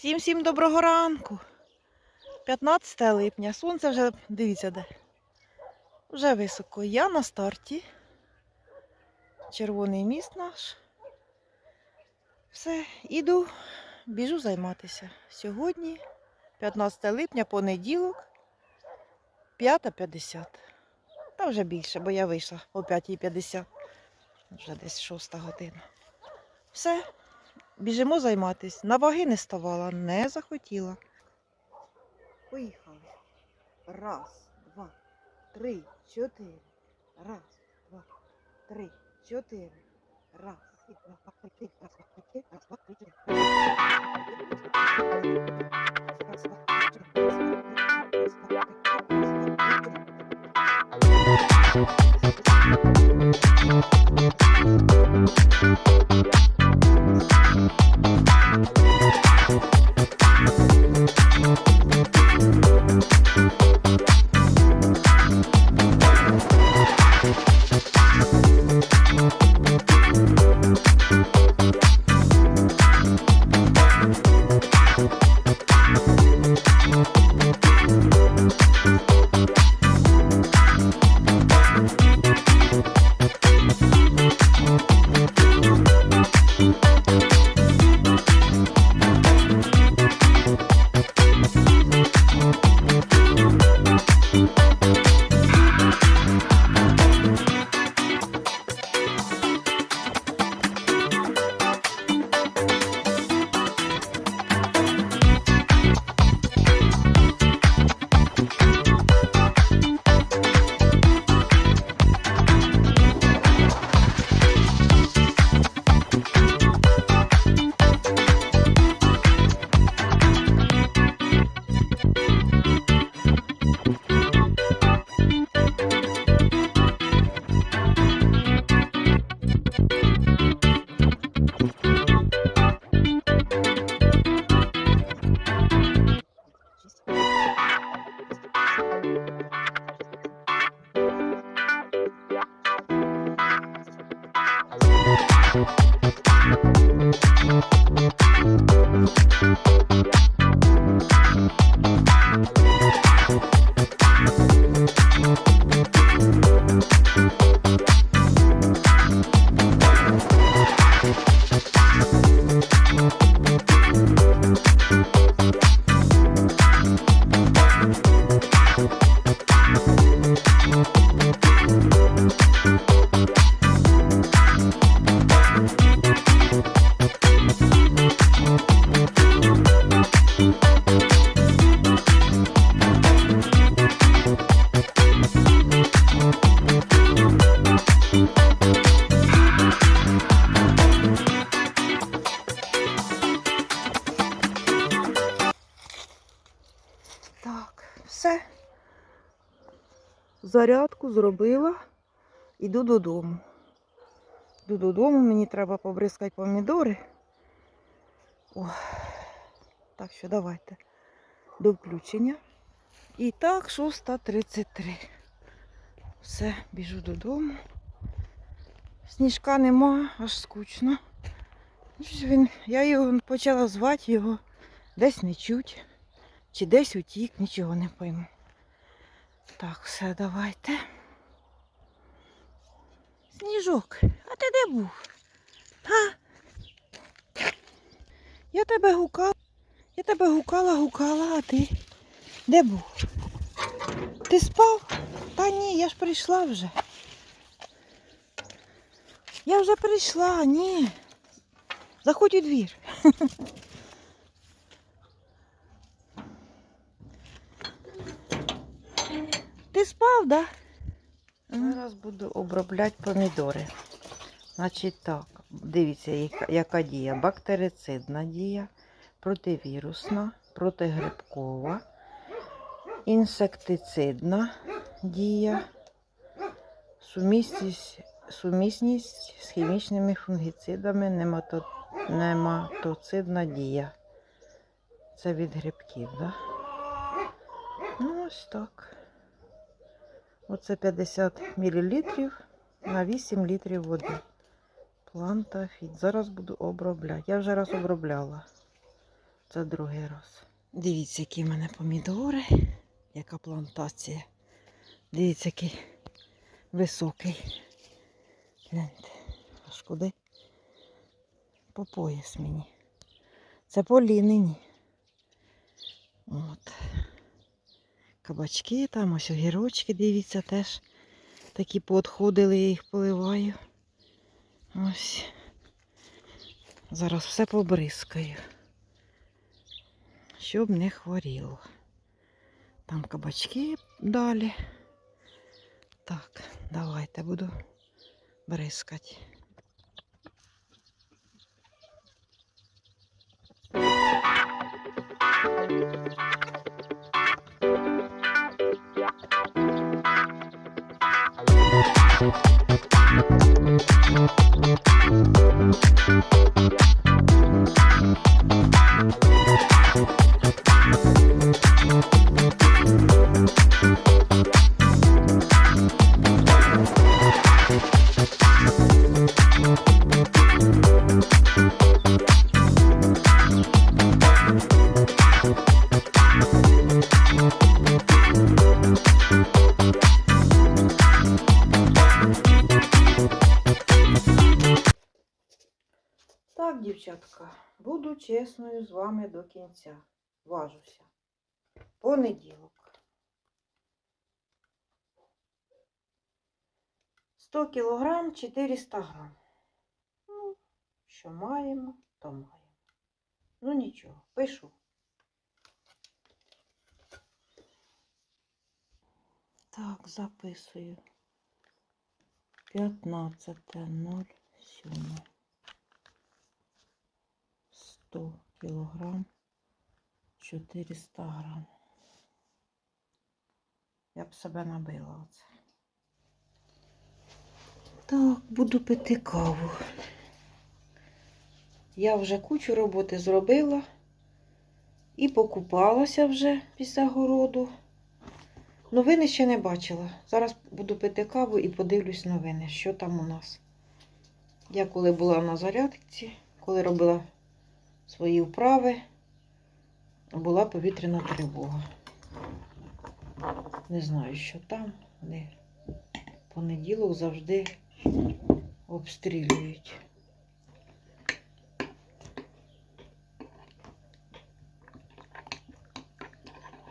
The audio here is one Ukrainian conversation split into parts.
Всім всім доброго ранку. 15 липня. Сонце вже, дивіться де. Вже високо. Я на старті. Червоний міст наш. Все, іду, біжу займатися. Сьогодні, 15 липня, понеділок, 5.50. Та вже більше, бо я вийшла о 5.50. Вже десь 6 година. Все, Біжимо займатися. На ваги не ставала, не захотіла. Поїхали. Раз, два, три, чотири. Раз, два, три, чотири. Раз, два, три, раз, два, три, раз, два, три. Раз, два, три. Раз, два, три, раз, два, три, чотири. Зарядку зробила. Іду додому. Іду додому, мені треба побризкати помідори. О, так що давайте до включення. І так, 6.33. Все, біжу додому. Сніжка нема, аж скучно. Він, я його почала звати його, десь не чуть. Чи десь утік, нічого не пойму. Так, все, давайте. Сніжок, а ти де був? А? Я тебе гукала, я тебе гукала, гукала, а ти де був? Ти спав? Та ні, я ж прийшла вже. Я вже прийшла, ні. Заходь у двір. Ти спав, да? Зараз буду обробляти помідори. Значить так, дивіться, яка, яка дія. Бактерицидна дія, противірусна, протигрибкова, інсектицидна дія, сумісність, сумісність з хімічними фунгіцидами, немато, нематоцидна дія. Це від грибків? Да? Ну, ось так. Оце 50 мл на 8 літрів води. Плантафіт. Зараз буду обробляти. Я вже раз обробляла. Це другий раз. Дивіться, які в мене помідори, яка плантація. Дивіться, який високий. Гляньте, аж куди? По пояс мені. Це полінені. От. Кабачки там, ось огірочки, дивіться, теж такі поотходили, я їх поливаю. Ось. Зараз все побризкаю. Щоб не хворіло. Там кабачки далі. Так, давайте буду бризкати. Thank Так, дівчатка, буду чесною з вами до кінця. Важуся. Понеділок. 100 кілограм 400 грам. Ну, що маємо, то маємо. Ну нічого, пишу. Так, записую. 15.07. 100 кілограм 400 грам. Я б себе набила оце. Так, буду пити каву. Я вже кучу роботи зробила і покупалася вже після городу. Новини ще не бачила. Зараз буду пити каву і подивлюсь новини, що там у нас. Я коли була на зарядці, коли робила свої вправи, була повітряна тривога. Не знаю, що там. Вони понеділок завжди обстрілюють.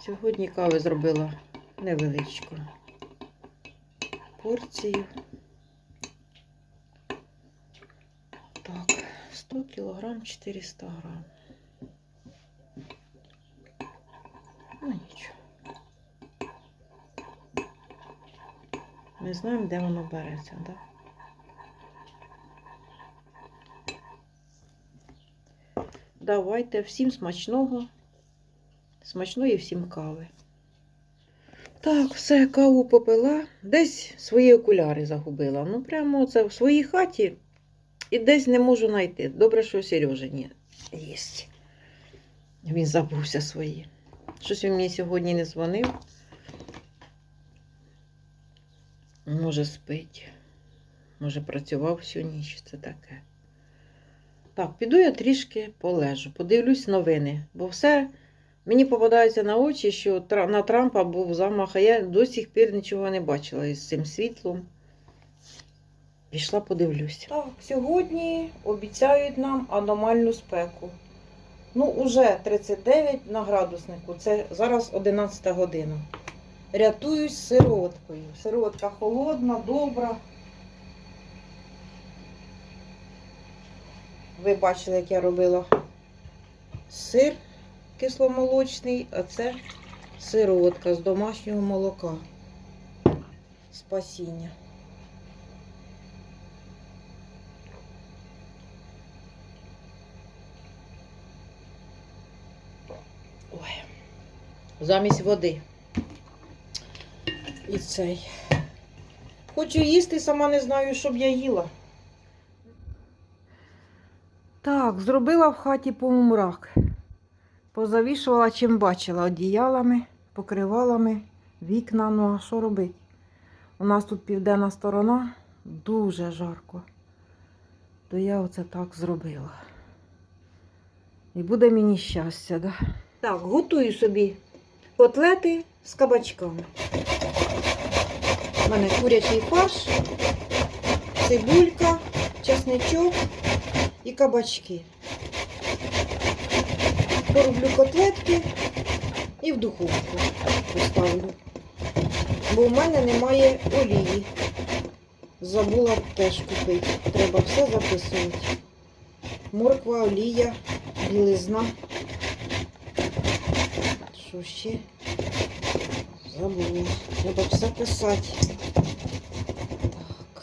Сьогодні кави зробила невеличку порцію. Так, 100 кілограм 400 грам. Ну нічого. Не знаємо, де воно береться, так? Давайте всім смачного, смачної всім кави. Так, все, каву попила. Десь свої окуляри загубила. Ну, прямо це в своїй хаті і десь не можу знайти. Добре, що Сережині є. Він забувся свої. Щось він мені сьогодні не дзвонив. Може, спить. Може, працював всю ніч. Це таке. Так, піду я трішки полежу, подивлюсь новини, бо все мені попадається на очі, що на Трампа був замах, а я до сих пір нічого не бачила із цим світлом. Пішла подивлюся. Так, сьогодні обіцяють нам аномальну спеку. Ну, уже 39 на градуснику. Це зараз 11 година. Рятуюсь сироваткою. Сироватка холодна, добра. Ви бачили, як я робила сир кисломолочний, а це сироватка з домашнього молока. Спасіння. Ой, замість води. І цей. Хочу їсти, сама не знаю, щоб я їла. Так, зробила в хаті полумрак. Позавішувала, чим бачила, одіялами, покривалами, вікна. Ну, а що робити? У нас тут південна сторона, дуже жарко. То я оце так зробила. І буде мені щастя, да? Так, готую собі котлети з кабачками. У мене курячий фарш, цибулька, чесничок і кабачки. Пороблю котлетки і в духовку поставлю. Бо в мене немає олії. Забула теж купити. Треба все записувати. Морква, олія, білизна. Що ще? Забула. Треба все писати. Так.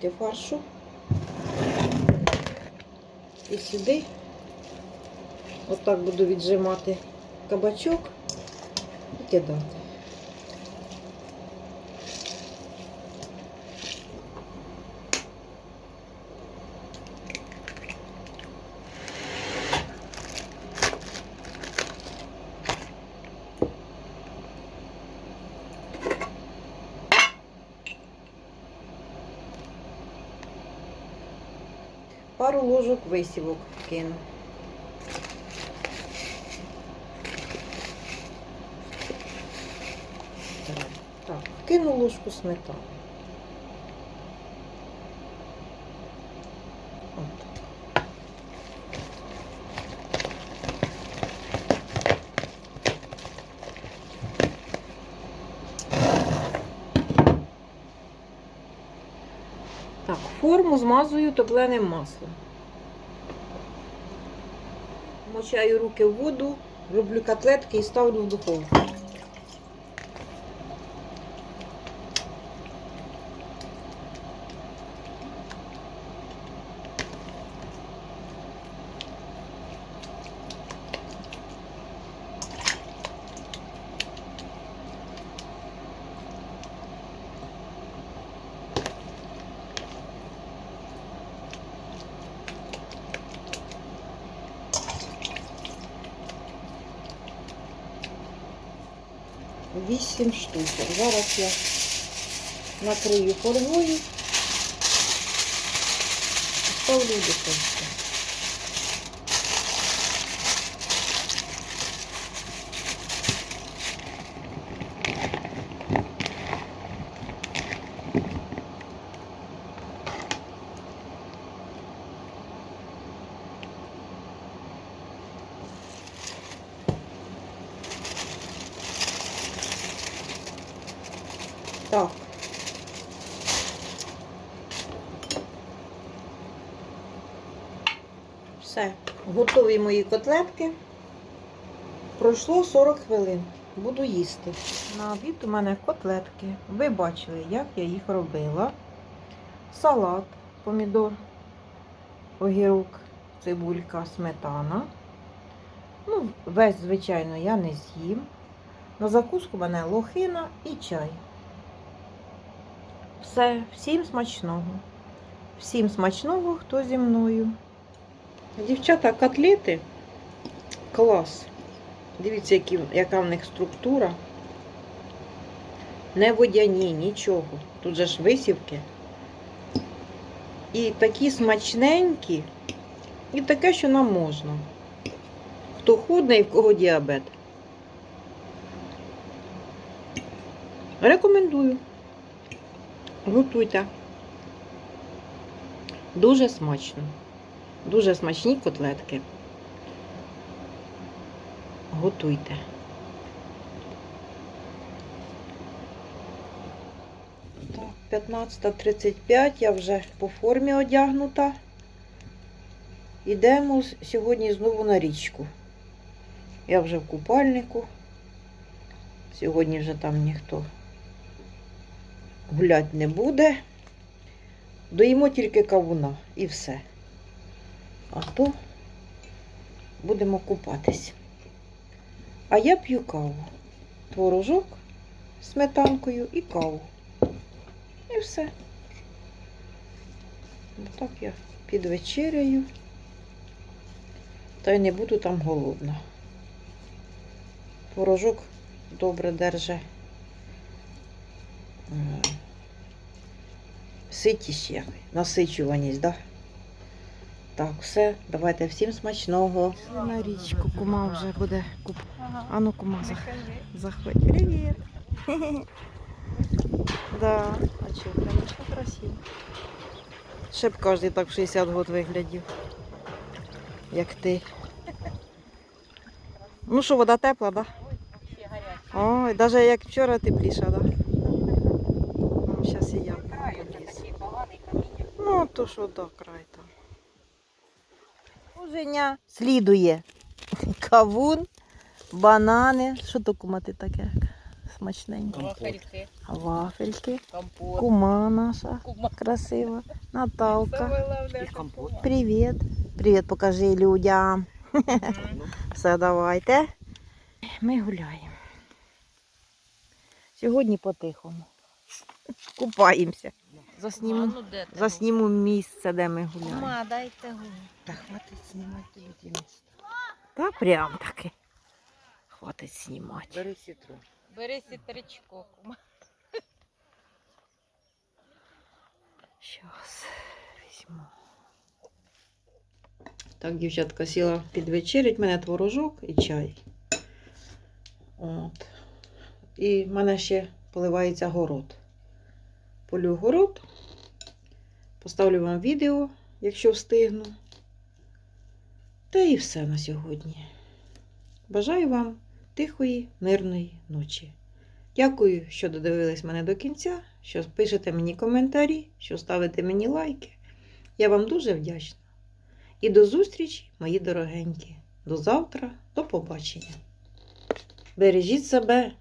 Трішки фаршу. І сюди отак буду віджимати кабачок і кидати. Пару ложок висівок кину. Так, кину ложку сметани. Так, форму змазую топленим маслом. Мочаю руки в воду, роблю котлетки і ставлю в духовку. Вісім штучок. Зараз я накрию фольгою і ставлю до духовку. Так. Все. Готові мої котлетки. Пройшло 40 хвилин. Буду їсти. На обід у мене котлетки. Ви бачили, як я їх робила. Салат, помідор, огірок, цибулька, сметана. Ну, весь, звичайно, я не з'їм. На закуску в мене лохина і чай. Все, всім смачного. Всім смачного, хто зі мною. Дівчата, котлети клас. Дивіться, які, яка в них структура. Не водяні, нічого. Тут же ж висівки. І такі смачненькі, і таке, що нам можна. Хто худний, в кого діабет. Рекомендую. Готуйте. Дуже смачно. Дуже смачні котлетки. Готуйте. Так, 15.35 я вже по формі одягнута. Йдемо с- сьогодні знову на річку. Я вже в купальнику. Сьогодні вже там ніхто гулять не буде. Доїмо тільки кавуна і все. А то будемо купатись. А я п'ю каву. Творожок сметанкою і каву. І все. Отак я підвечеряю. Та й не буду там голодна. Творожок добре держить. е, Ситість як, насичуваність, так? Да? Так, все, давайте всім смачного. На річку кума вже буде куп. А ну кума заходь. Привіт. Да, а чого, конечно, красиво. Ще б кожен так в 60 год виглядів, як ти. Ну що, вода тепла, так? Да? Ой, навіть як вчора тепліша, так? Да? Зараз і я. Ну, то що да, край Уженя слідує. Кавун, банани. Що то кумати таке? Смачненько. Вафельки, Вафельки. компот. Кума наша. Кума. Красива. Наталка. Привіт. Привіт, покажи людям. Все, давайте. Ми гуляємо. Сьогодні по-тихому. Купаємося. Засніму, де ти? засніму місце, де ми гуляємо. Ма, дайте гу. Та хватить знімати людину. Та прям таки. Хватить знімати. Бери сітру. Бери сітричко, кума. Щас візьму. Так, дівчатка, сіла підвечерять, мене творожок і чай. От. І в мене ще поливається город. Полю город. Поставлю вам відео, якщо встигну. Та і все на сьогодні. Бажаю вам тихої, мирної ночі. Дякую, що додивились мене до кінця, що пишете мені коментарі, що ставите мені лайки. Я вам дуже вдячна. І до зустрічі, мої дорогенькі. До завтра, до побачення. Бережіть себе,